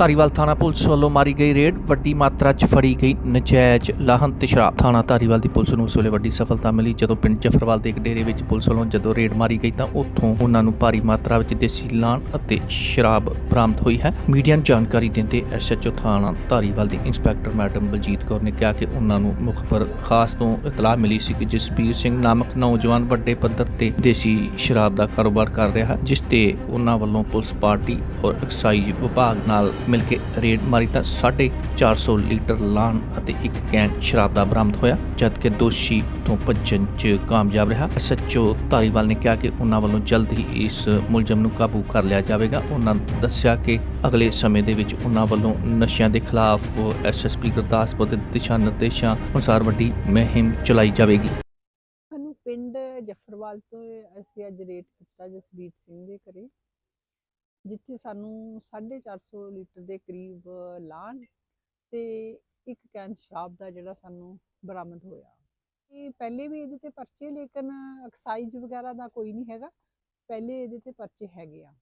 ਧਾਰੀਵਾਲ ਥਾਣਾ ਪੁਲਿਸ ਵੱਲੋਂ ਮਾਰੀ ਗਈ ਰੇਡ, ਵੱਡੀ ਮਾਤਰਾ 'ਚ ਫੜੀ ਗਈ ਨਜਾਇਜ਼ ਲਾਹਨ ਤੇ ਸ਼ਰਾਬ। ਥਾਣਾ ਧਾਰੀਵਾਲ ਦੀ ਪੁਲਿਸ ਨੂੰ ਉਸ ਵੇਲੇ ਵੱਡੀ ਸਫਲਤਾ ਮਿਲੀ, ਜਦੋਂ ਪਿੰਡ ਜਫਰਵਾਲ ਦੇ ਇੱਕ ਡੇਰੇ ਵਿੱਚ ਪੁਲਿਸ ਵੱਲੋਂ ਜਦੋਂ ਰੇਡ ਮਾਰੀ ਗਈ ਤਾਂ ਉੱਥੋਂ ਉਹਨਾਂ ਨੂੰ ਭਾਰੀ ਮਾਤਰਾ ਵਿੱਚ ਦੇਸੀ ਲਾਹਨ ਅਤੇ ਸ਼ਰਾਬ ਬਰਾਮਦ ਹੋਈ ਹੈ। ਮੀਡੀਆ ਨੂੰ ਜਾਣਕਾਰੀ ਦਿੰਦੇ ਐਸਐਚਓ ਥਾਣਾ ਧਾਰੀਵਾਲ ਦੀ ਇੰਸਪੈਕਟਰ ਮੈਡਮ ਬਲਜੀਤ ਕੌਰ ਨੇ ਕਿਹਾ ਕਿ ਉਹਨਾਂ ਨੂੰ ਮੁਖਬਰ ਖਾਸ ਤੋਂ ਇਤਲਾਹ ਮਿਲੀ ਸੀ ਕਿ ਜਸਪੀਰ ਸਿੰਘ ਨਾਮਕ ਨੌਜਵਾਨ ਵੱਡੇ ਪੱਧਰ ਤੇ ਦੇਸੀ ਸ਼ਰਾਬ ਦਾ ਕਾਰੋਬਾਰ ਕਰ ਰਿਹਾ ਜਿਸ ਤੇ ਉਹਨਾਂ ਵੱਲੋਂ ਪੁਲਿਸ ਪਾਰਟੀ ਔਰ ਐਕਸਾਈਜ਼ ਵਿਭਾਗ ਨਾਲ ਮਿਲ ਕੇ ਰੇਡ ਮਾਰੀ ਤਾਂ 450 ਲੀਟਰ ਲਾਨ ਅਤੇ ਇੱਕ ਕੈਨ ਸ਼ਰਾਬ ਦਾ ਬਰਾਮਦ ਹੋਇਆ, ਜਦਕਿ ਦੋਸ਼ੀ ਤੋਂ ਭੱਜਣ 'ਚ ਕਾਮਯਾਬ ਰਿਹਾ। ਐਸਐਚਓ ਧਾਰੀਵਾਲ ਨੇ ਕਿਹਾ ਕਿ ਉਹਨਾਂ ਵੱਲੋਂ ਜਲਦ ਹੀ ਇਸ ਮੁਲਜ਼ਮ ਨੂੰ ਕਾਬੂ ਕਰ ਲਿਆ ਜਾਵੇਗਾ। ਉਹਨਾਂ ਦੱਸਿਆ ਕਿ ਅਗਲੇ ਸਮੇਂ ਦੇ ਵਿੱਚ ਉਹਨਾਂ ਵੱਲੋਂ ਨਸ਼ਿਆਂ ਦੇ ਖਿਲਾਫ ਐਸਐਸਪੀ ਗੁਰਦਾਸਪੁਰ ਦੇ ਦਿਸ਼ਾ ਨਿਰਦੇਸ਼ਾਂ ਅਨੁਸਾਰ ਵੱਡੀ ਮੁਹਿੰਮ ਚਲਾਈ ਜਾਵੇਗੀ। ਸਾਨੂੰ ਪਿੰਡ ਜਫਰਵਾਲ ਤੋਂ ਅਸੀਂ ਅੱਜ ਰੇਟ ਕੀਤਾ ਜਸਵੀਰ ਸਿੰਘ ਦੇ ਘਰੇ। ਜਿੱਥੇ ਸਾਨੂੰ 450 ਲੀਟਰ ਦੇ ਕਰੀਬ ਲਾਣ ਤੇ ਇੱਕ ਕੈਨ ਸ਼ਰਾਬ ਦਾ ਜਿਹੜਾ ਸਾਨੂੰ ਬਰਾਮਦ ਹੋਇਆ। ਇਹ ਪਹਿਲੇ ਵੀ ਇਹਦੇ ਤੇ ਪਰਚੇ ਲੇਕਿਨ ਐਕਸਾਈਜ਼ ਵਗੈਰਾ ਦਾ ਕੋਈ ਨਹੀਂ ਹੈਗਾ। ਪਹਿਲੇ ਇਹਦੇ ਤੇ ਪਰਚੇ ਹੈਗੇ ਆ।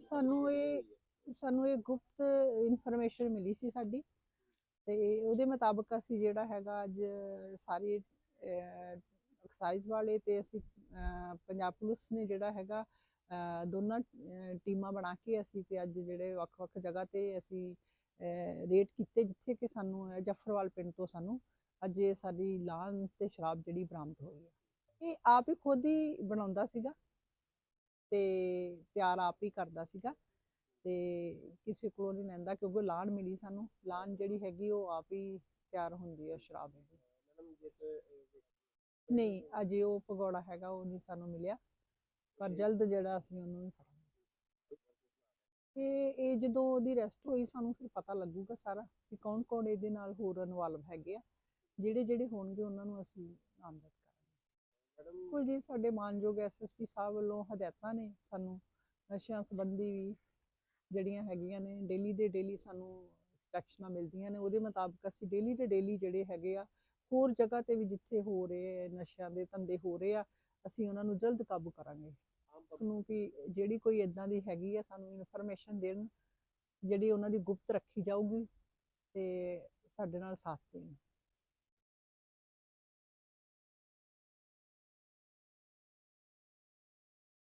ਸਾਨੂੰ ਇਹ ਸਾਨੂੰ ਇਹ ਗੁਪਤ ਇਨਫੋਰਮੇਸ਼ਨ ਮਿਲੀ ਸੀ ਸਾਡੀ ਤੇ ਉਹਦੇ ਮੁਤਾਬਕ ਅਸੀਂ ਜਿਹੜਾ ਹੈਗਾ ਅੱਜ ਸਾਰੇ ਐਕਸਾਈਜ਼ ਵਾਲੇ ਤੇ ਅਸੀਂ ਅਹ, ਪੰਜਾਬ ਪੁਲਿਸ ਨੇ ਜਿਹੜਾ ਹੈਗਾ ਦੋਨਾਂ ਟੀਮਾਂ ਬਣਾ ਕੇ ਅਸੀਂ ਤੇ ਅੱਜ ਜਿਹੜੇ ਵੱਖ-ਵੱਖ ਜਗ੍ਹਾ ਤੇ ਅਸੀਂ ਰੇਟ ਕੀਤੇ ਜਿੱਥੇ ਕਿ ਸਾਨੂੰ ਜਫਰਵਾਲ ਪਿੰਡ ਤੋਂ ਸਾਨੂੰ ਅੱਜ ਇਹ ਸਾਡੀ ਲਾਨ ਤੇ ਸ਼ਰਾਬ ਜਿਹੜੀ ਬਰਾਮਦ ਹੋਈ ਹੈ। ਇਹ ਆਪ ਹੀ ਖੁਦ ਹੀ ਬਣਾਉਂਦਾ ਸੀਗਾ ਤੇ ਤਿਆਰ ਆਪ ਹੀ ਕਰਦਾ ਸੀਗਾ ਤੇ ਕਿਸੇ ਕੋਲੋਂ ਨਹੀਂ ਲੈਂਦਾ ਕਿਉਂਕਿ ਲਾਣ ਮਿਲੀ ਸਾਨੂੰ। ਲਾਣ ਜਿਹੜੀ ਹੈਗੀ ਉਹ ਆਪ ਹੀ ਤਿਆਰ ਹੁੰਦੀ ਹੈ ਸ਼ਰਾਬ ਦੀ। ਨਹੀਂ ਅਜੇ ਉਹ ਪਕੌੜਾ ਹੈਗਾ ਉਹ ਨਹੀਂ ਸਾਨੂੰ ਮਿਲਿਆ। ਪਰ ਜਲਦ ਜਿਹੜਾ ਅਸੀਂ ਉਹਨੂੰ ਫੜਾਂਗੇ। ਇਹ ਇਹ ਜਦੋਂ ਉਹਦੀ ਰੈਸਟ ਹੋਈ ਸਾਨੂੰ ਫਿਰ ਪਤਾ ਲੱਗੂਗਾ ਸਾਰਾ ਕਿ ਕੌਣ ਕੌਣ ਇਹਦੇ ਨਾਲ ਹੋਰ ਇਨਵੋਲਵ ਹੈਗੇ ਆ। ਜਿਹੜੇ ਜਿਹੜੇ ਹੋਣਗੇ ਉਹਨਾਂ ਨੂੰ ਅਸੀਂ ਨਾਮਜ਼ਦ ਕਰਾਂਗੇ। ਬਿਲਕੁਲ ਜੀ ਸਾਡੇ ਮਾਨਯੋਗ ਐਸਐਸਪੀ ਸਾਹਿਬ ਵੱਲੋਂ ਹਦਾਇਤਾਂ ਨੇ ਸਾਨੂੰ ਨਸ਼ਿਆਂ ਸੰਬੰਧੀ ਵੀ ਜਿਹੜੀਆਂ ਹੈਗੀਆਂ ਨੇ ਡੇਲੀ ਦੇ ਡੇਲੀ ਸਾਨੂੰ ਇੰਸਟਰਕਸ਼ਨਾਂ ਮਿਲਦੀਆਂ ਨੇ। ਉਹਦੇ ਮੁਤਾਬਕ ਅਸੀਂ ਡੇਲੀ ਦੇ ਡੇਲੀ ਜਿਹੜੇ ਹੈਗੇ ਆ ਹੋਰ ਜਗ੍ਹਾ ਤੇ ਵੀ ਜਿੱਥੇ ਹੋ ਰਹੇ ਆ, ਨਸ਼ਿਆਂ ਦੇ ਧੰਦੇ ਹੋ ਰਹੇ ਆ ਅਸੀਂ ਉਹਨਾਂ ਨੂੰ ਜਲਦ ਕਾਬੂ ਕਰਾਂਗੇ। ਨੂੰ ਕਿ ਜਿਹੜੀ ਕੋਈ ਇਦਾਂ ਦੀ ਹੈਗੀ ਆ ਸਾਨੂੰ ਇਨਫੋਰਮੇਸ਼ਨ ਦੇਣ ਜਿਹੜੀ ਉਹਨਾਂ ਦੀ ਗੁਪਤ ਰੱਖੀ ਜਾਊਗੀ ਤੇ ਸਾਡੇ ਨਾਲ ਸਾਥ ਦੇਣ।